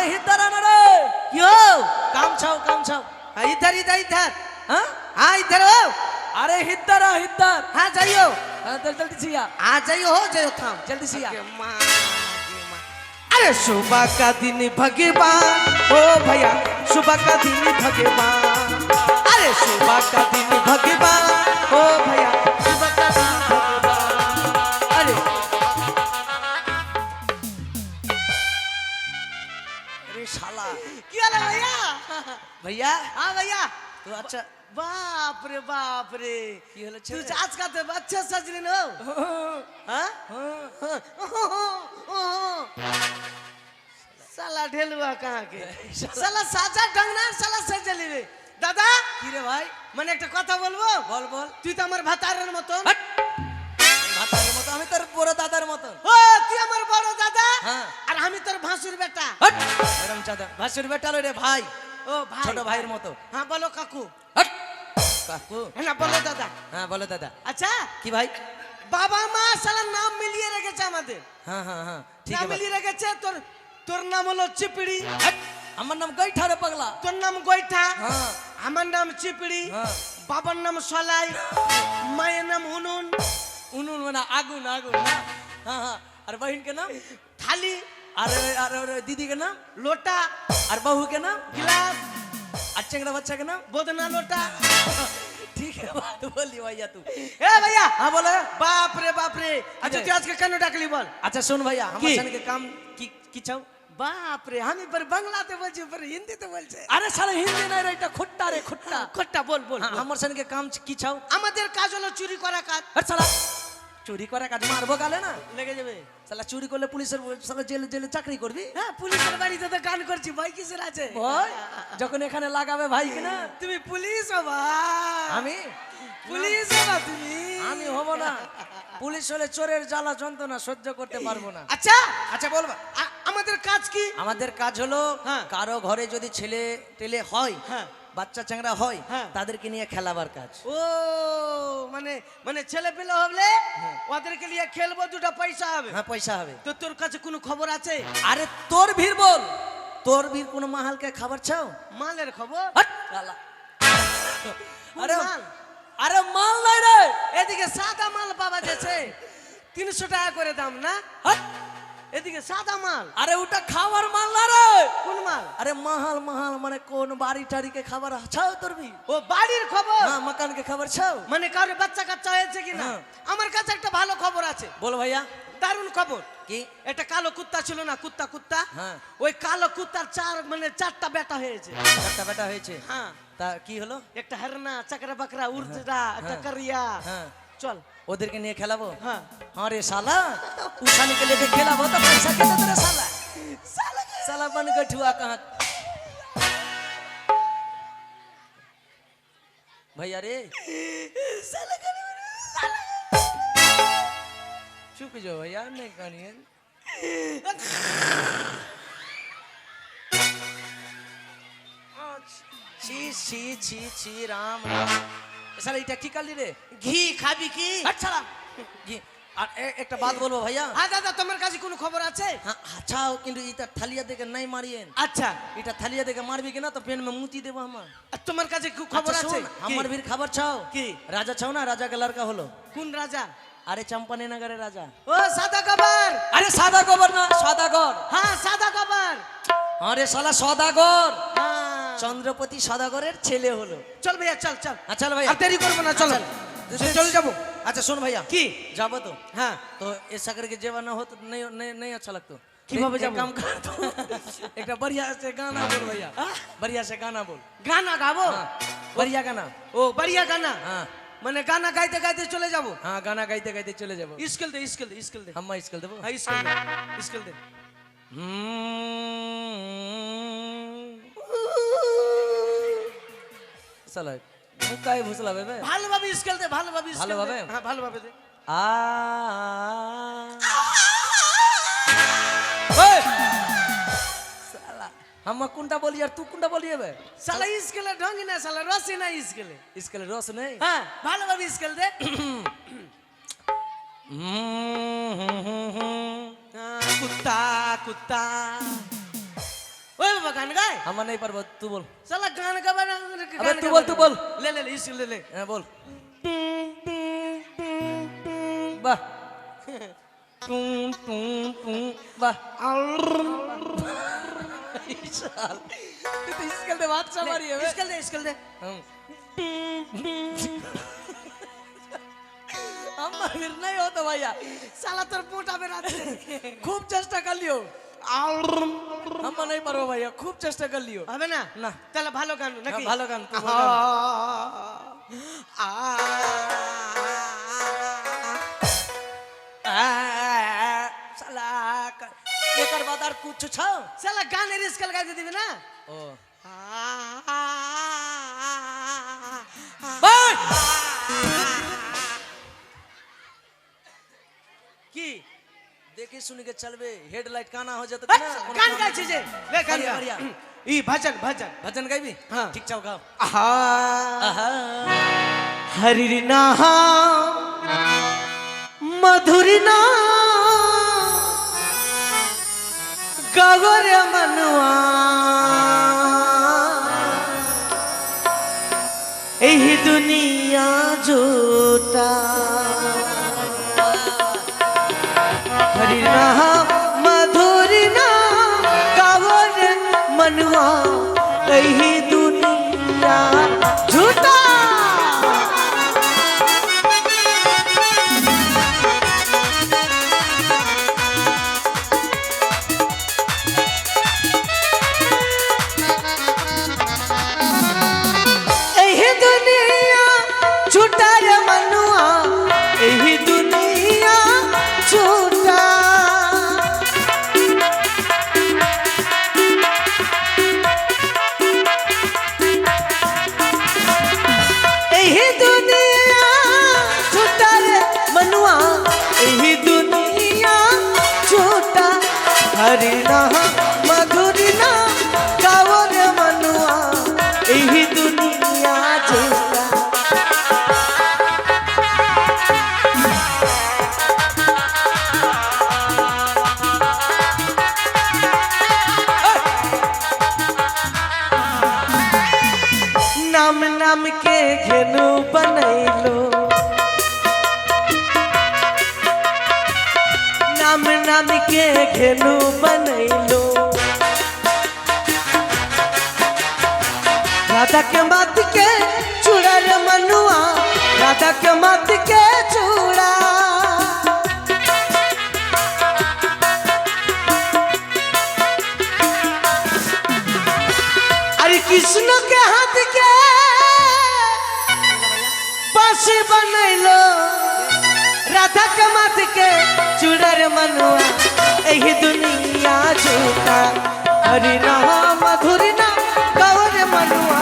अरे इधर आना रे क्यों काम छाओ काम छाओ हाँ, इधर इधर इधर हाँ हाँ इधर हो अरे इधर आ इधर हाँ जाइयो हाँ, जल- जल्दी से आ हाँ जाइयो हो जाइयो थाम जल्दी से आ अरे माँ, अरे माँ। अरे सुबह का दिन भगवान ओ भैया सुबह का दिन भगवान अरे सुबह का दिन भगवान ओ भैया भैया हाँ भैया तो अच्छा बाप रे बाप रे কি হলো तू ছেলে? आज का तो अच्छा सज रही हो हाँ साला ढेलुआ कहाँ के साला साजा ढंग ना साला सजली रे দাদা কি রে ভাই মানে একটা কথা বলবো বল বল তুই তো আমার ভাতারের মতন হাট! ভাতারের মতো আমি তোর বড় দাদার মতন ও তুই আমার বড় দাদা হ্যাঁ। আর আমি তোর ভাসুর বেটা হাট! এরম চাদা ভাসুর বেটা লই রে ভাই ও ভাই ছোট ভাইয়ের মতো। হ্যাঁ বলো কাকু। কাকু। না বলো দাদা। হ্যাঁ বলো দাদা। আচ্ছা। কি ভাই? বাবা মা সালা নাম মিলিয়ে রেখেছে আমাদের। হ্যাঁ হ্যাঁ হ্যাঁ ঠিক মিলিয়ে রেখেছে তোর তোর নাম হলো চিপড়ি। আমার নাম গৈঠা রে পাগলা। তোর নাম গৈঠা। হ্যাঁ। আমার নাম চিপড়ি। হ্যাঁ। বাবার নাম সলাই। মায়ের নাম উনুন। উনুন মানে আগুন আগুন হ্যাঁ হ্যাঁ। আর বহিনকে নাম? থালি। আর আর দিদিকে নাম লোটা। আর বাহুকে নাম গ্লাস। আর বাচ্চাকে নাম বোদনা না হ্যাঁ, রে আচ্ছা, আমাদের কাজ হলো চুরি করা কাজ। চুরি করা কাজ মারবো গালে না? লেগে যাবে। শালা চুরি করলে পুলিশের শালা জেলে জেলে চাকরি করবি? হ্যাঁ পুলিশের বাড়িতে তো গান করছি ভাই কিসের আছে? ভয়? যখন এখানে লাগাবে ভাই কিনা? তুমি পুলিশ হো ভাই আমি? পুলিশ হো না তুমি। আমি হব না। পুলিশ হলে চোরের জ্বালা যন্ত্রণা সহ্য করতে পারব না। আচ্ছা আচ্ছা বলবা আমাদের কাজ কি? আমাদের কাজ হলো হ্যাঁ। কারও ঘরে যদি ছেলে টেলে হয় হ্যাঁ। বাচ্চা চ্যাংরা হয় হ্যাঁ। তাদেরকে নিয়ে খেলাবার কাজ। ও মানে মানে ছেলে পেলে হলে ওদেরকে নিয়ে খেলব দুটো পয়সা হবে। হ্যাঁ পয়সা হবে। তো তোর কাছে কোনো খবর আছে? আরে তোর ভিড় বল তোর ভিড় কোনো মাহালকে খাবার চাও? মালের খবর। আরে মাল? আরে মাল নাই রে। এদিকে সাদা মাল পাওয়া যাচ্ছে। তিনশো টাকা করে দাম না? হাট, এদিকে সাদা মাল। আরে ওটা খাবার মাল না রে। কোন মাল? আরে মাহাল মাহাল মানে কোন বাড়ি টাড়িকে খাবার ছাও তোর ভিড় ও বাড়ির খবর? হ্যাঁ মাকানকে খাবার ছাও। মানে কারোর বাচ্চা কাচ্চা হয়েছে কিনা হ্যাঁ। আমার কাছে একটা ভালো খবর আছে। বল ভাইয়া। দারুণ খবর। কি? একটা কালো কুত্তা ছিল না? কুত্তা কুত্তা? হ্যাঁ। ওই কালো কুত্তার চার মানে চারটা বেটা হয়েছে। চারটা বেটা হয়েছে? হ্যাঁ। তা কি হলো? একটা হেরনা চাকরা বাকরা উর্জরা একটা হ্যাঁ। কারিয়া। হ্যাঁ। চল ওদেরকে নিয়ে খেলাবো হ্যাঁ हाँ रे साला उठाने के लेके खेला बहुत पैसा के तेरा साला साला साला बन गठुआ कहाँ भैया रे साला चुप जाओ भैया नहीं कहानी है छी छी छी छी राम राम साला এটা কি কালি রে? ঘি খাবি কি? আচ্ছা জি আর একটা বাত বলব ভাইয়া। হ্যাঁ দাদা তোমার কাছে কোনো খবর আছে? আচ্ছা কিন্তু এটা থালিয়া দেখে নাই মারিয়েন। আচ্ছা। এটা থালিয়া দেখে মারবি কিনা তো পেন মে মুতি দেবো আমার। তোমার কাছে কি খবর আচ্ছা, আছে? আমার ভিড় খাবার চাও কি? রাজা চাও না রাজা কে লড়কা হলো। কোন রাজা? আরে চম্পানি নগরের রাজা। ও সাদা কবর আরে সাদা গবর না সদাগর হ্যাঁ সাদা কবর আরে শালা সদাগর চন্দ্রপতি সদাগরের ছেলে হলো চল ভাইয়া চল চল আচ্ছা ভাই আর দেরি করবো না চলো চল যাবো अच्छा सुन भैया কি जाबो तो হ্যাঁ तो ऐसा करके जेवा ना हो तो नहीं नहीं नहीं अच्छा लगता কিভাবে एक- एक যাবো? काम कर तो एक बढ़िया से गाना बोल भैया बढ़िया से गाना बोल গানা গাবো हाँ, बढ़िया गाना ও বাড়িয়া গানা हाँ মানে গানা গাইতে গাইতে চলে যাবো हाँ गाना गाइते गाइते चले जाबो স্কেল দে স্কেল দে স্কেল দে हम स्कूल देबो হ্যাঁ স্কেল দে স্কেল দে চালায় মুকাই ভুসলা ভাবে ভালোভাবে স্কেল দে ভালোভাবে ভালোভাবে হ্যাঁ ভালোভাবে দে আ হামা কোনটা বলি আর তুই কোনটা বলি এবে সালা স্কেলে ঢঙ্গি না সালা রসি না স্কেলে স্কেলে রস নেই হ্যাঁ ভালোভাবে স্কেল দে কুত্তা কুত্তা আমার নাই পারব তুই বল সালা গান গাবা না আরে তুই বল তুই বল লে লে লে ইসু লে লে হ্যাঁ বল বাহ টুম টুম টুম বাহ ইশাল তুই তো ইসকাল দে বাচ্চা মারি হবে ইসকাল দে ইসকাল দে আম্মা বের নাই হতো ভাইয়া সালা তোর পোটা বেরাচ্ছে খুব চেষ্টা করলিও আর আমরা নাই পারব ভাইয়া খুব চেষ্টা করলিও হবে না না তাহলে ভালো গান নাকি ভালো গান একার বাদ আর কুচ্ছু ছাও সালা গানের স্কেল গাইতে দিবে না ও আ देखे सुन के चलबे। हेडलाइट काना हो जत ना। कान का जे ले कान बढ़िया ई भजन भजन। भजन गाइबी? हाँ। ठीक छौ गाओ। आहा। आहा। हरि नाम मधुर ना गाओ मनवा एही दुनिया जो हरी के घेनु बनैलो राधा के मत के चूड़ा रे मनुआ राधा के मत के चूड़ा अरे कृष्ण के हाथ के बांसी बनैलो राधा के माथ के चूड़र मनुआ एही दुनिया झूठा हरि नाम मधुर ना गौर मनुआ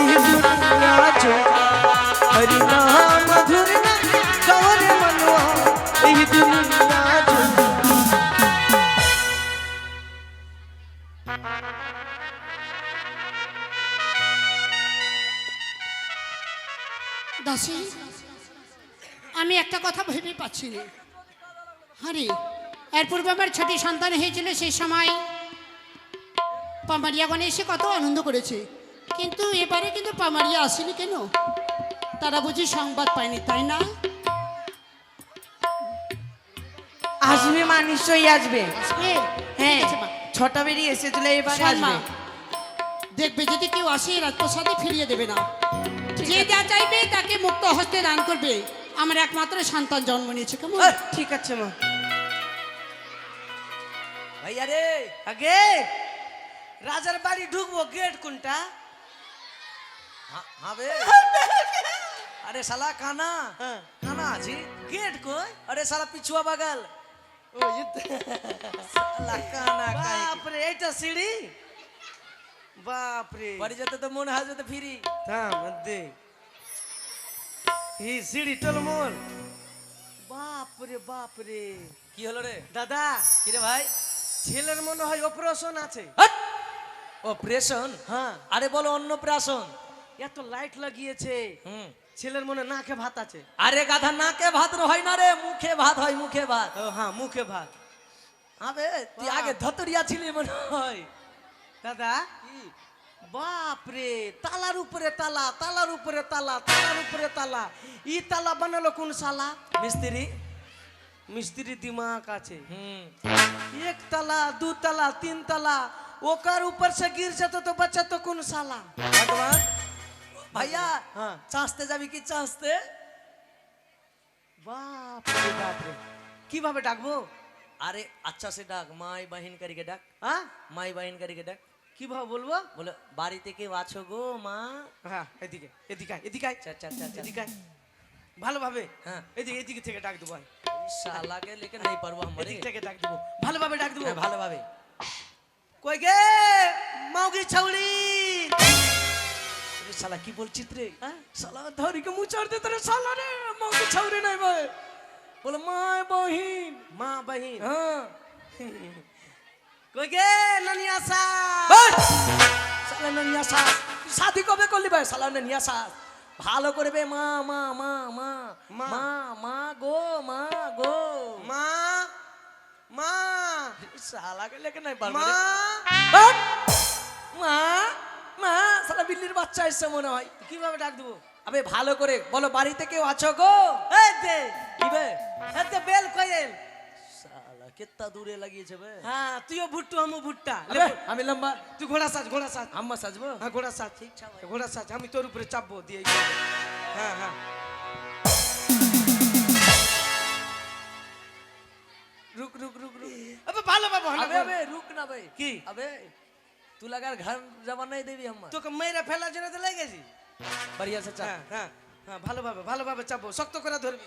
एही दुनिया झूठा हरि नाम मधुर ना गौर मनुआ एही दुनिया झूठा দাসী আমি একটা কথা ভেবে পাচ্ছি না আরে এর পূর্বে আমার ছটি সন্তান হয়েছিল সেই সময়। পামারিয়াগণে এসে কত আনন্দ করেছে। কিন্তু এবারে কিন্তু পামারিয়া আসেনি কেন? তারা বুঝি সংবাদ পায়নি তাই না? আসবে মা নিশ্চয়ই আসবে? হ্যাঁ। ছটা বেরিয়ে এসেছিল এবারে আসবে। দেখবে যদি কেউ আসে রাজপ্রসাদে ফিরিয়ে দেবে না। যে যা চাইবে তাকে মুক্ত হস্তে দান করবে। আমার একমাত্র সন্তান জন্ম নিয়েছে কেমন? ঠিক আছে মা। ভাইয়া রে। আগে। রাজার বাড়ি ঢুকবো গেট কোনটা? হবে। আরে শালা কানা। হ্যাঁ। কানা আছি। গেট কই? আরে শালা পিছুয়া বাগাল। ও শালা কানা বাপ রে এটা সিঁড়ি? বাপ রে বাড়ি যেতে তো মন হয় যেতে ফিরি। থাম দে হি সিঁড়ি টলমল বাপ রে বাপ রে কি হলো রে? দাদা। কি ভাই? ছেলের মনে হয় অপারেশন আছে। অপারেশন হ্যাঁ। আরে বলো অন্নপ্রাশন এত লাইট লাগিয়েছে। হুম। ছেলের মনে নাকে ভাত আছে। আরে গাধা নাকে ভাত হয় না রে মুখে ভাত হয় মুখে ভাত। ও হ্যাঁ মুখে ভাত। আবে তুই আগে ধতরিয়া ছিলি মনে হয়। দাদা বাপ রে তালার উপরে তালা তালার উপরে তালা তালার উপরে তালা। ই তালা বানালো কোন শালা? মিস্ত্রি? মিস্ত্রি দিমাগ আছে হুম एक तला दू तला तीन तला ओकर ऊपर से गिर जातो तो बच्चा तो कौन साला ভগবান ভাইয়া হ্যাঁ। চাষতে যাবি কি চাষতে বাপ রে বাপ রে কিভাবে ডাকবো আরে আচ্ছা সে ডাক মাই বাহিন কারিকে ডাক হ্যাঁ মাই বাহিন কারিকে ডাক কিভাবে বলবো বলে বাড়িতে কেউ আছো গো মা হ্যাঁ এদিকে এদিকে আয়, এদিকে আয়। আচ্ছা আচ্ছা আচ্ছা এদিকে আয়। ভালোভাবে হ্যাঁ। এদিকে এদিকে থেকে ডাক দেবো আয়। শালাকে লেকে নেই পারব আমারে এদিক থেকে ডাক দেবো ভালোভাবে ডাক দেবো। হ্যাঁ, ভালোভাবে। কই গে? মাউগি ছাউড়ি। শালা কি বলছিস রে? হ্যাঁ? শালা ধরিকে মুচার দে তোরে শালা রে মাকে ছাউরে নাই ভাই। বলে মায় বহিন। মা বহিন। হ্যাঁ। কই গে ননিয়া! শালা নিয়া শাস তুই শাদি কবে করলি ভাই? শালা নিয়া শাস ভালো করবে মা মা মা মা মা। মা মা গো মা গো। মা মা। শালাকে লেকে নাই পারব মা। মা মা শালা বিল্লির বাচ্চা এসছে মনে হয়। কীভাবে ডাক দেবো? আবে ভালো করে বলো বাড়িতে কেউ আছো গো? এই দে এই বেল কইল শালা কেত্তা দূরে লাগিয়েছে বে হ্যাঁ তুইও ভুট্টু আমু ভুট্টা আবে, আমি লম্বা তুই ঘোড়া সাজ ঘোড়া সাজ আম্মা সাজবো হ্যাঁ ঘোড়া সাজ ঘোড়া সাজ আমি তোর উপরে চাপবো দিয়ে এই করবো। হ্যাঁ হ্যাঁ रुक रुक रुक रुक अबे ভালো বাবা ভালো अबे अबे रुक ना भाई की? अबे तू लगा घर जमा नहीं देवी हम তোকে মেরে ফেলার জন্য তো লেগেছি बढ़िया से चल হ্যাঁ হ্যাঁ হ্যাঁ ভালোভাবে ভালোভাবে চাপবো শক্ত করে ধরবি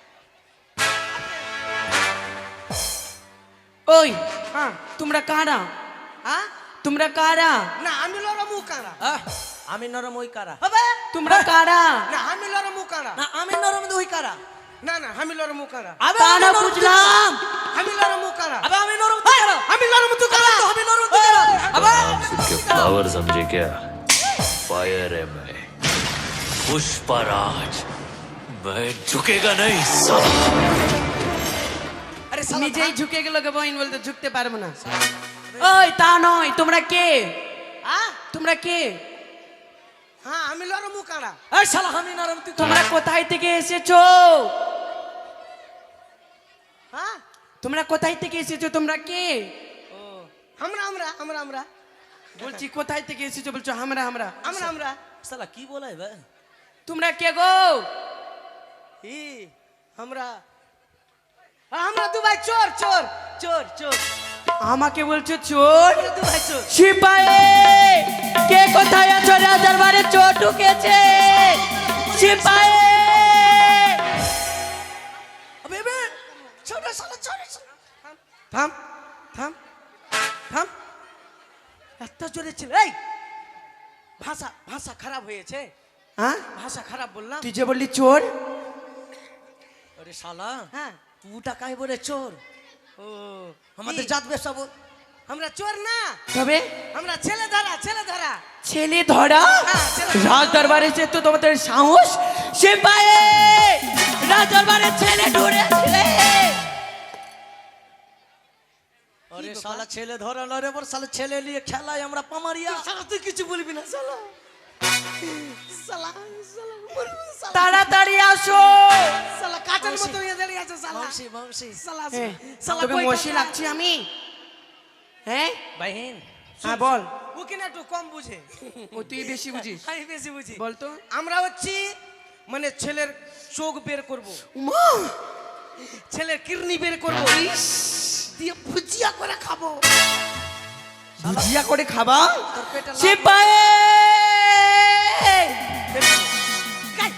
ওই হ্যাঁ তোমরা কারা হ্যাঁ তোমরা কারা না আমি লড়া মুখ কাঁড়া আমি নরম ওই কারা হবে তোমরা কারা না আমি লড়া মুখ কাঁড়া না আমি নরম ওই কারা না না আমি লড়া মুখ কাঁড়া अबे তা আমি না নরম তুই কারা? বুঝলাম আমি লড়া মুখ কাঁড়া अबे আমি নরম তুই কারা আমি লড়া মুখ কাঁড়া तो हमें नरम तुझे करा अब के पावर समझे क्या फायर है मैं पुष्पराज मैं झुकेगा नहीं साला अरे साला নিজেই ঝুঁকে গেল বইন বলতে ঝুঁকতে পারব না। ওই তা নয় তোমরা কে? তোমরা কে? তোমরা কোথায় থেকে তোমরা কে? ও আমরা বলছি কোথায় থেকে বলছো আমরা কি বলে তোমরা কে গো? আমরা আমরা দুবাই চোর চোর চোর চোর। আমাকে বলছো চোর? দুবাই চোর। সিপাহে! কে কোথায় আছো রাজার বাড়ি চোর ঢুকেছে। সিপাহে! থাম থাম থাম। এত জোরে ছিল এই! ভাষা ভাষা খারাপ হয়েছে। হ্যাঁ? ভাষা খারাপ বললাম। তুই যে বললি চোর? আরে শালা হ্যাঁ। তুটা টাকায় বলে চোর? ও আমাদের জাত ব্যবসা বল আমরা চোর না। তবে? আমরা ছেলে ধরা ছেলে ধরা। ছেলে ধরা? হ্যাঁ, রাজ দরবারে যে তো তোমাদের সাহস? সে পায়ে! রাজ দরবারে ছেলে ধরেছিলে! আরে শালা ছেলে ধরা লরে পর শালা ছেলে নিয়ে খেলায় আমরা পামারিয়া। শালা তুই কিছু বলবি না শালা। তাড়াতাড়ি আসো। সালা কাটার মতো হয়ে দাঁড়িয়ে আছে সালা। সালা সালা তোকে লাগছি আমি। হ্যাঁ হ্যাঁ বল। ও কিনা একটু কম বুঝে। ও তুই বেশি বুঝিস। আমি বেশি বুঝি। আমরা হচ্ছি মানে ছেলের চোখ বের করব। ছেলের কিডনি বের করব। দিয়ে ভুজিয়া করে খাব। ভুজিয়া করে খাবা? সে পায়ে লাল- সিপাহি গাই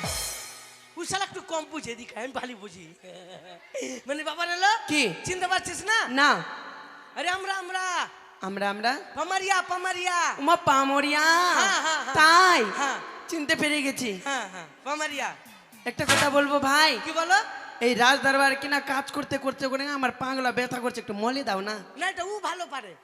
ও শালা একটু কম বুঝে আমি ভালো বুঝি। মানে বাবা কি? চিনতে পারছিস না? না। আরে আমরা আমরা। আমরা আমরা? পামারিয়া পামারিয়া। উমা পামরিয়া। হ্যাঁ, হ্যাঁ, হ্যাঁ। তাই। চিনতে পেরে গেছি। হ্যাঁ হ্যাঁ পামারিয়া। একটা কথা বলব ভাই। কি বলো? এই রাজ দরবার কিনা কাজ করতে করতে করে না আমার পাগলা ব্যথা করছে একটু মলে দাও না। না এটা ও ভালো পারে।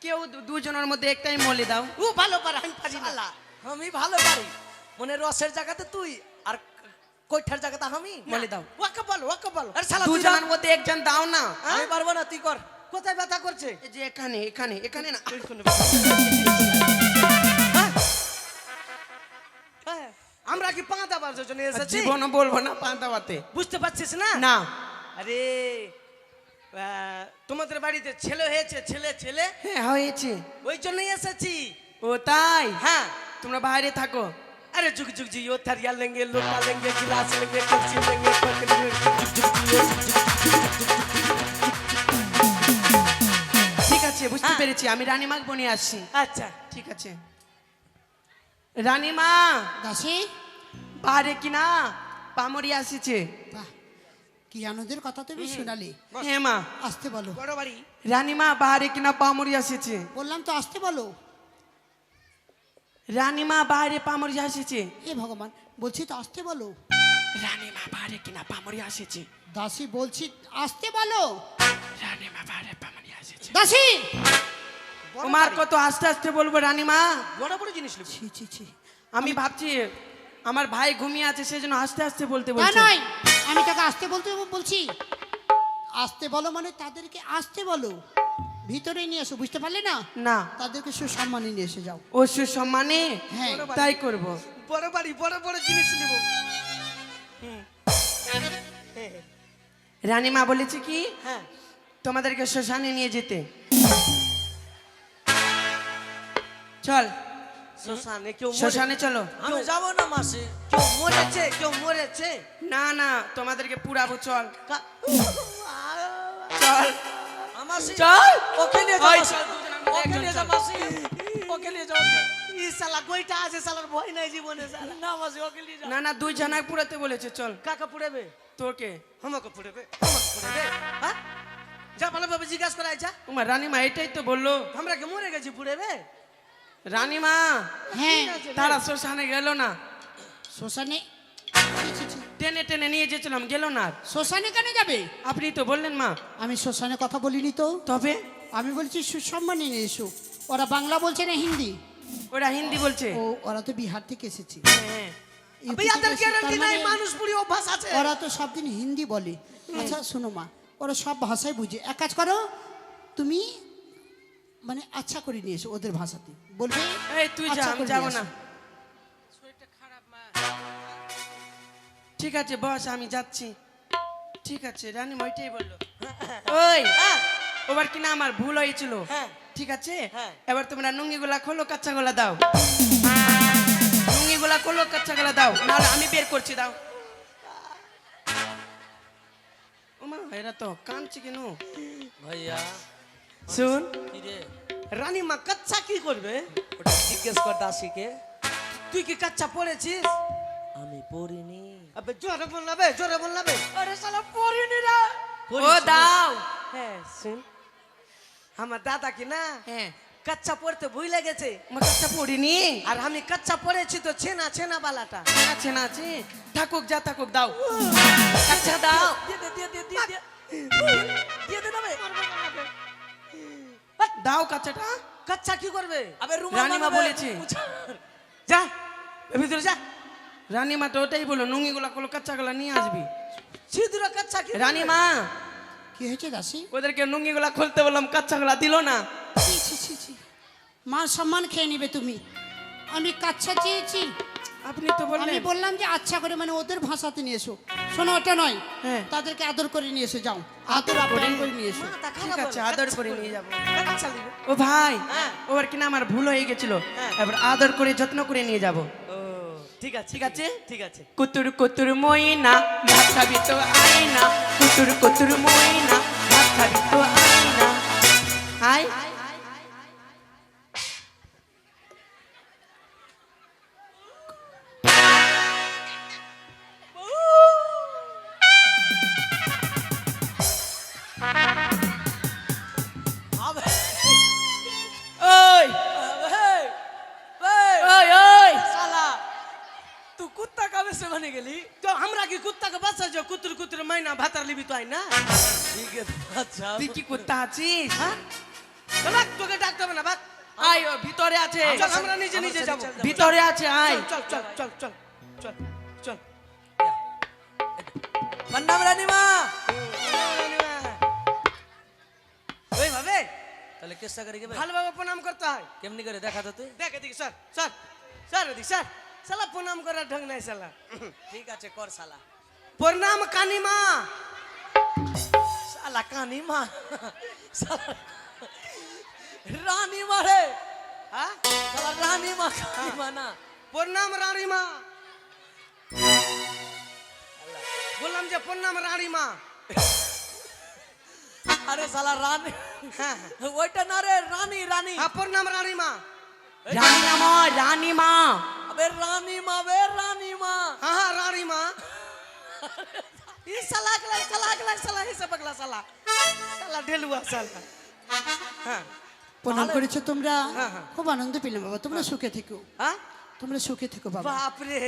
কেউ দুজনের মধ্যে একটাই মলে দাও। ও ভালো পারে আমি পারি না। আমি ভালো পারি। মনে রসের জায়গাতে তুই আর কইঠার জায়গাতে আমি? বলে দাও। ওকে বলো ওকে বলো। আরে শালা তুই দুজনের মধ্যে একজন দাও না। আমি পারব না তুই কর। কোথায় ব্যথা করছে? এই যে এখানে এখানে এখানে না। হ্যাঁ, আমরা কি পাঁচ আবার জন্য এসেছি? জীবনও বলব না পান্তাবাতে বুঝতে পারছিস না? না। আরে তোমাদের বাড়িতে ছেলে হয়েছে ছেলে ছেলে? হ্যাঁ হয়েছে। ওই জন্যই এসেছি। ও তাই? হ্যাঁ। তোমরা বাইরে থাকো। अरे जुग जुग जी यो थरिया लेंगे लोटा लेंगे गिलास लेंगे कुर्सी लेंगे पकड़ लेंगे जुग जुग जी यो जुग जुग ঠিক আছে বুঝতে হ্যাঁ। পেরেছি আমি রানীমাক বনে আসছি अच्छा ঠিক আছে রানীমা দাসী বাইরে কিনা পামরি আসিছে বাহ কি আনন্দের কথা তুমি শোনালে হ্যাঁ মা আসতে বলো बड़ो बाड़ी রানীমা বাইরে কিনা পামরি আসিছে বললাম তো আসতে বলো রানীমা বাইরে পামরি আসিছে। এ ভগবান বলছি তো আসতে বলো। রানীমা বাইরে কিনা পামরি আসিছে। দাসী বলছি আসতে বলো। রানীমা বাইরে পামরি আসিছে। দাসী! তোমার কত আস্তে আস্তে বলব রানীমা। বড় বড় জিনিস ছি ছি ছি। আমি ভাবছি আমার ভাই ঘুমিয়ে আছে সেজন্য আস্তে আস্তে বলতে বলছে। নয় আমি তাকে আসতে বলতে বলছি। আসতে বলো মানে তাদেরকে আসতে বলো। ভিতরে নিয়ে এসো বুঝতে পারলে না? না। তাদেরকে সুসম্মানে নিয়ে এসে যাও। ও সুসম্মানে? হ্যাঁ। তাই করব। বড় বাড়ি বড় বড় জিনিস নেব। রানীমা বলেছে কি? হ্যাঁ। তোমাদেরকে শ্মশানে নিয়ে যেতে। চল। শ্মশানে কেউ মরে- শ্মশানে চলো। আমি যাব না মাসে। কেউ মরেছে কেউ মরেছে। না না তোমাদেরকে পুরাবো চল। মাসি চল ওকে নিয়ে যাও ওকে নিয়ে যাও। মাসি ওকে নিয়ে যাও ই শালা কইটা আছে শালার ভয় নাই জীবনে শালা না মাসি ওকে নিয়ে যাও না না দুই জনায় পুরাতে বলেছে চল। কাকা পুড়েবে তোকে আমাকে পুড়েবে আমাকে পুড়েবে হ্যাঁ? যা ভালোভাবে জিজ্ঞাসা করাই যা। তোমার রানীমা এটাই তো বলল। আমরা কি মরে গেছি পুড়েবে রানীমা হ্যাঁ। তারা শ্মশানে গেল না। শ্মশানে। টেনে টেনে নিয়ে যেছিলাম গেল না। শ্মশানে কেন যাবে? আপনি তো বললেন মা। আমি শ্মশানে কথা বলিনি তো। তবে? আমি বলছি সুসম্মানে নিয়ে এসো। ওরা বাংলা বলছে না হিন্দি? ওরা হিন্দি বলছে। ও ওরা তো বিহার থেকে এসেছে। হ্যাঁ নাই মানে ওরা তো সব দিন হিন্দি বলে। আচ্ছা শোনো মা ওরা সব ভাষায় বুঝে। এক কাজ করো তুমি মানে আচ্ছা করে নিয়ে এসো ওদের ভাষাতে। বলবে তুই যা আচ্ছা যাব না। এসো। ঠিক আছে বস আমি যাচ্ছি। ঠিক আছে রানী ওইটাই বলল। ওই হ্যাঁ। ওবার কিনা আমার ভুল হয়েছিল। হ্যাঁ। ঠিক আছে? হ্যাঁ। এবার তোমরা নুঙ্গি গুলা খোলো কাচ্চা গুলা দাও। নুঙ্গি গুলা খোলো কাচ্চা গুলা দাও। নাহলে আমি বের করছি দাও। ওমা এরা তো কাঁদছে কেন? ভাইয়া। শুন। কি রে রানী মা কাচ্চা কি করবে? ওটা জিজ্ঞেস কর দাসীকে তুই কি কাচ্চা পড়েছিস? আমি পড়িনি। আবে জোরে বললাবে জোরে বললাবে আরে শালা পড়িনি রে। ও দাও। হ্যাঁ শুন। আমার দাদা কি না হ্যাঁ। কাচ্চা পড়তে ভুলে গেছে। আমার কাচ্চা পড়িনি। আর আমি কাচ্চা পড়েছি তো ছেনা ছেনা বালাটা। আছে না আছে। থাকুক যা থাকুক দাও। কাচ্চা দাও। দিয়ে দে দিয়ে দে দিয়ে দিয়ে দে না বে। দাও কাচ্চাটা। কাচ্চা কি করবে? আবে রুমাল রানীমা বানাবে। বলেছে। যা ভিতরে যা। রানীমা তো ওটাই বলো নুঙ্গি গুলা খোলো কাচ্চা গুলা নিয়ে আসবি। সিঁদুরা কাচ্চা কি? রানীমা কি হয়েছে দাসী? ওদেরকে নুঙ্গি গুলা খুলতে বললাম কাচ্চা গুলা দিল না। ছি, ছি, ছি, ছি। মান সম্মান খেয়ে নিবে তুমি। আমি কাচ্চা চেয়েছি আপনি তো বললেন। আমি বললেন বললাম যে আচ্ছা করে মানে ওদের ভাষাতে নিয়ে এসো। শোনো ওটা নয়। হ্যাঁ। তাদেরকে আদর করে নিয়ে এসো যাও। আদর আপ্যায়ন করে নিয়ে এসো। মাথা ঠিক খারাপ আছে হবে, আদর করে নিয়ে যাব। কাচ্চা দিবে। ও ভাই হ্যাঁ। ওর কিনা আমার ভুল হয়ে গেছিল। হ্যাঁ। এবার আদর করে যত্ন করে নিয়ে যাব। ও ঠিক আছে ঠিক আছে? ঠিক আছে। কুতুর কুতুর ময়না ভাত খাবি তো আইনা কুতুর কুতুর ময়না ভাত খাবি আছিস? হ্যাঁ? চল তোকে ডাকতে হবে না বাক আয় ও ভিতরে আছে। আমরা নিজে নিজে যাব। ভিতরে আছে আয়। চল চল চল চল চল চল প্রণাম রানীমা। ওই ভাবে? তাহলে কেসটা করে গেবে? ভালোভাবে প্রণাম করতে হয়। কেমনি করে? দেখা তো তুই। দেখ এদিকে স্যার স্যার স্যার এদিকে স্যার সালা প্রণাম করার ঢং নাই সালা ঠিক আছে কর শালা। প্রণাম কানিমা। শালা কানি মা শালা রানী মা রে হ্যাঁ শালা রানী মা কানি মা না প্রণাম রানীমা বললাম যে প্রণাম রানীমা আরে শালা রানী হ্যাঁ হ্যাঁ ওইটা না রে রানী রানী হ্যাঁ প্রণাম রানীমা রানী মা রানী মা আবে রানী মা বে রানী মা হ্যাঁ হ্যাঁ রানীমা সালা গলা সালা গলা পাগলা সালা। সালা ঢেলুয়া সালা। হ্যাঁ। প্রণাম হ্যাঁ, হ্যাঁ। খুব আনন্দ পেলাম বাবা। তোমরা সুখে থেকো। হ্যাঁ? তোমরা সুখে থেকো বাপরে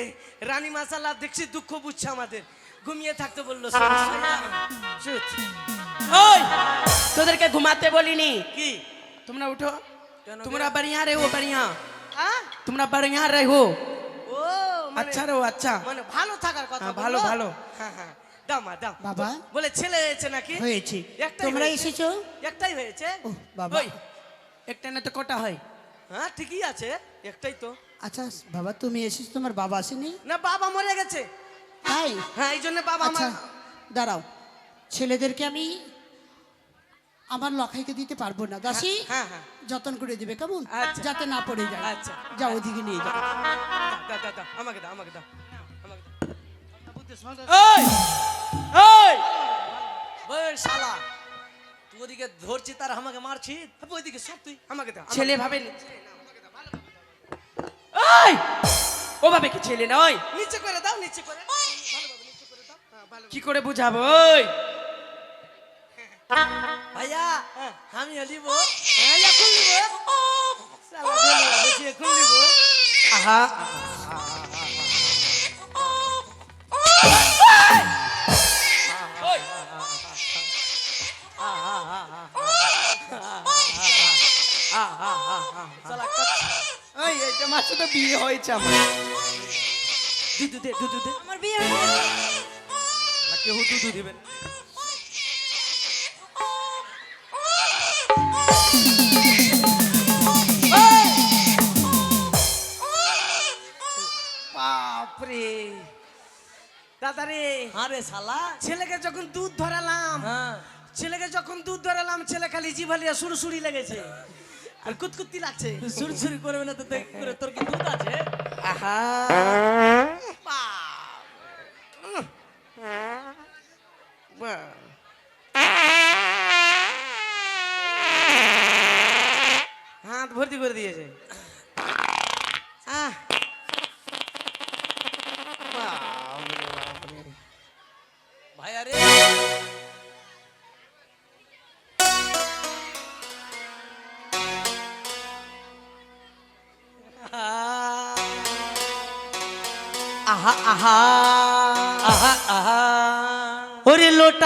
রানী মাসালা দেখছি দুঃখ বুঝছে আমাদের। ঘুমিয়ে থাকতে বলল ওই তোদেরকে ঘুমাতে বলিনি। কি? তোমরা উঠো। তোমরা বাড়িয়া রেহো বাড়িয়া তোমরা বাড়িয়া রেহো ও মানে আচ্ছা রেহো আচ্ছা। মানে ভালো থাকার কথা হ্যাঁ, ভালো ভালো। হ্যাঁ হ্যাঁ। দাও মা দাও। বাবা। বলে ছেলে হয়েছে নাকি? হয়েছে। তোমরা। এসেছ? একটাই হয়েছে? ও বাবা। একটা না তো কটা হয়? হ্যাঁ ঠিকই আছে। একটাই তো। আচ্ছা বাবা তুমি এসেছ তোমার বাবা আসেনি? না বাবা মরে গেছে। তাই হ্যাঁ এই জন্য বাবা আচ্ছা আমার দাঁড়াও। ছেলেদেরকে আমি আমার লখাইকে দিতে পারব না। দাসি হ্যাঁ, হ্যাঁ। যতন করে দিবে কেমন? আচ্ছা। যাতে না পড়ে যায়। আচ্ছা। যাও ওদিকে নিয়ে যাও। আমাকে দাও আমাকে দাও আমাকে দাও। বুদ্ধি, শালা তুই ওদিকে ধরছি তার আমাকে মারছি ওইদিকে সব তুই আমাকে ছেলে ভাবে ও ভাবে কি ছেলে নয়? নিচে করে দাও নিচে করে। হ্যাঁ কি করে বুঝাবো? ভাইয়া আমি হলিব হ্যাঁ ঢেলুয়া বেশি এখন নিব আহা। ওই এটা মাছে তো বিয়ে হয়েছে আমার। দুধু দে দুধু দে আমার বিয়ে কেউ দুধু দিবেন। বাপরে দাদা রে আরে শালা। ছেলেকে যখন দুধ ধরালাম হ্যাঁ। ছেলেকে যখন দুধ ধরালাম ছেলে খালি জিভালিয়া সুরসুরি লেগেছে। আর কুতকুতি লাগছে। সুরসুরি করবে না তো করে তোর কি দুধ আছে? আহা। হাত ভর্তি করে দিয়েছে।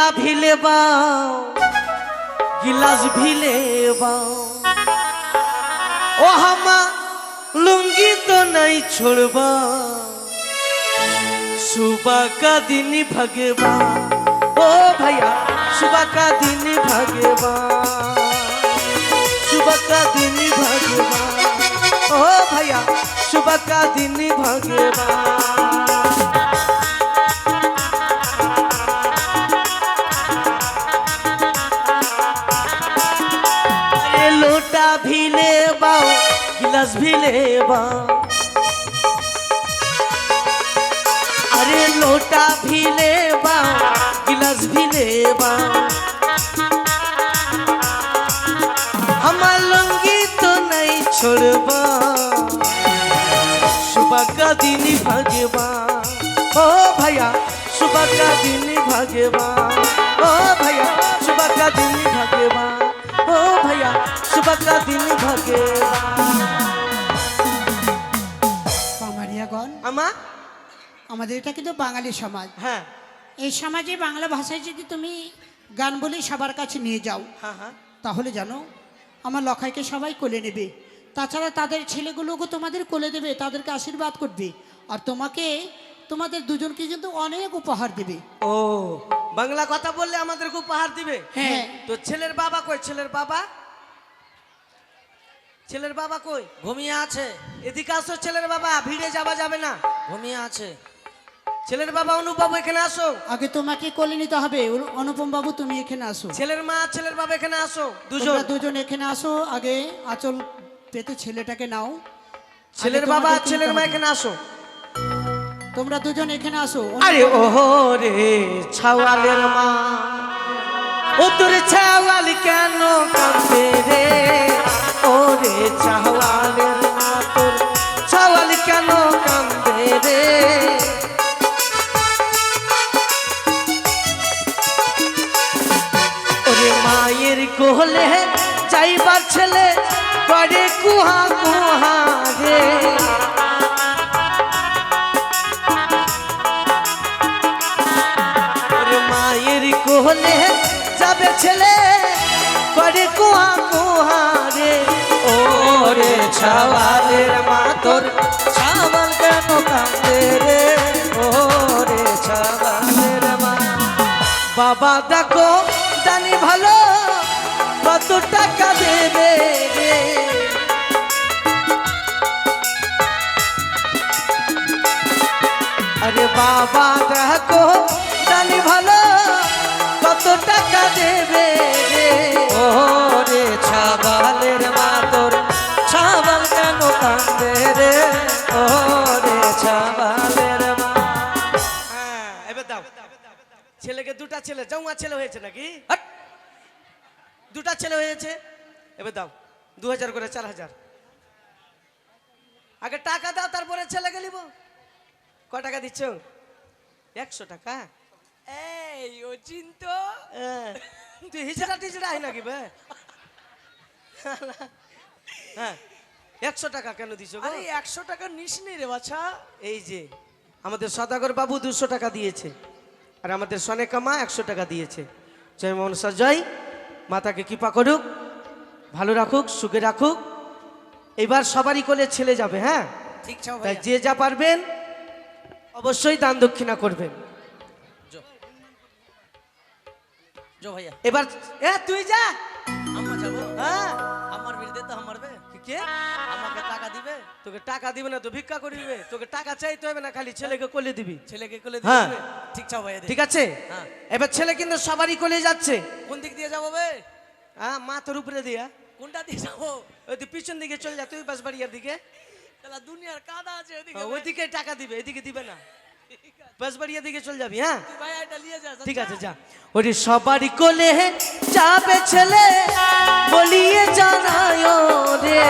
ভিলে বাও গিলাস ভিলে বাও ও হামা লুঙ্গি তো নাই छोड़बा सुबह का दिन भगवान ओ भैया सुबह का दिन भगवान सुबह का दिन भगवान ओ भैया सुबह का दिन भगवान আসবি বা আরে লোটা ভিলে বা গিলাস ভিলে বা আমার লঙ্গি তো নাই ছড়বা সুবাগা দিন ভাগবা ও ভাইয়া সুবাগা দিন ভাগবা ও ভাইয়া সুবাগা দিন ভাগবা ও ভাইয়া সুবাগা দিন ভাগবা আমা আমাদের এটা কিন্তু বাঙালি সমাজ। হ্যাঁ। এই সমাজে বাংলা ভাষায় যদি তুমি গান বলে সবার কাছে নিয়ে যাও হ্যাঁ হ্যাঁ। তাহলে জানো আমার লখাইকে সবাই কোলে নেবে। তাছাড়া তাদের ছেলেগুলোকে তোমাদের কোলে দেবে তাদেরকে আশীর্বাদ করবে। আর তোমাকে তোমাদের দুজনকে কিন্তু অনেক উপহার দেবে। ও বাংলা কথা বললে আমাদেরকে উপহার দিবে? হ্যাঁ। তো ছেলের বাবা কই ছেলের বাবা? ছেলের বাবা কই? ঘুমিয়ে আছে। এদিকে আসো ছেলের বাবা ভিড়ে যাওয়া যাবে না। ঘুমিয়ে আছে। ছেলের বাবা অনুবাবু এখানে আসো। আগে তোমাকে কোলে নিতে হবে। অনুপম বাবু তুমি এখানে আসো। ছেলের মা ছেলের বাবা এখানে আসো। দুজন। দুজন এখানে আসো। আগে আঁচল পেতে ছেলেটাকে নাও। ছেলের বাবা ছেলের মা এখানে আসো। তোমরা দুজন এখানে আসো। আরে ওহো রে ছাওয়ালের মা। ও তোর ছাওয়াল কেন? রে ছাওয়ালের তোর ছাওয়াল কেন কাঁদে রে? ওরে মায়ের কোলে যাইবার ছেলে করে কুহা কুহা রে। মায়ের কোলে যাবে ছেলে করে কুহা কুহা রে। ও রে ছাওয়ালের মা তোর ছাওয়াল কেন কান্দে রে? ও রে ছাওয়ালের মা বাবা দেখো, জানি ভালো কত টাকা দেবে আরে বাবা দেখো, জানি ভালো দেবে ও রে। ছাবালের মা তোর ছাবাল কেন কান্দে রে? ও রে ছাবালের মা হ্যাঁ এবার দাও। ছেলেকে দুটা ছেলে জৌয়া ছেলে হয়েছে নাকি! দুটা ছেলে হয়েছে। এবার দাও, দু হাজার করে চার হাজার। আগে টাকা দাও, তারপরে ছেলেকে নিব। ক টাকা দিচ্ছ? একশো টাকা? এই ও চিন্ত। তুই হিজড়া টিজড়া আই নাকি বে? হ্যাঁ একশো টাকা কেন দিছ? আরে একশো টাকা নিস নি রে বাছা। এই যে আমাদের সদাগর বাবু দুশো টাকা দিয়েছে। আর আমাদের সনেকা মা একশো টাকা দিয়েছে। জয় মোহন সজয় মাতাকে কৃপা করুক ভালো রাখুক সুখে রাখুক। এবার সবারই কোলে ছেলে যাবে হ্যাঁ? ঠিক যে যা পারবেন অবশ্যই দান দক্ষিণা করবেন। ভাইয়া এবার এ তুই যা। আমরা যাব? হ্যাঁ। আমার বিরুদ্ধে তো আমারবে কে আমাকে টাকা দিবে? তোকে টাকা দিবে না তো ভিক্ষা করিবে। তোকে টাকা চাইতে হবে না খালি ছেলেকে কোলে দিবি। ছেলেকে কোলে হ্যাঁ। দিবে? ঠিক চাও ভাইয়া ঠিক আছে? হ্যাঁ। এবার ছেলে কিন্তু সবারই কোলে যাচ্ছে। কোন দিক দিয়ে যাব বে? হ্যাঁ মা তোর উপরে দিয়া। কোনটা দিয়ে যাব? ওই তুই পিছন দিকে চলে যা তুই বাঁশবাড়িয়ার দিকে। তাহলে দুনিয়ার কাদা আছে ওদিকে হ্যাঁ, ওইদিকে টাকা দিবে এদিকে দিবে না। বাঁশবাড়িয়ার দিকে চলে যাবি হ্যাঁ ঠিক আছে যা ওরে সবারই কোলে যাবে ছেলে বলিয়ে জানায় রে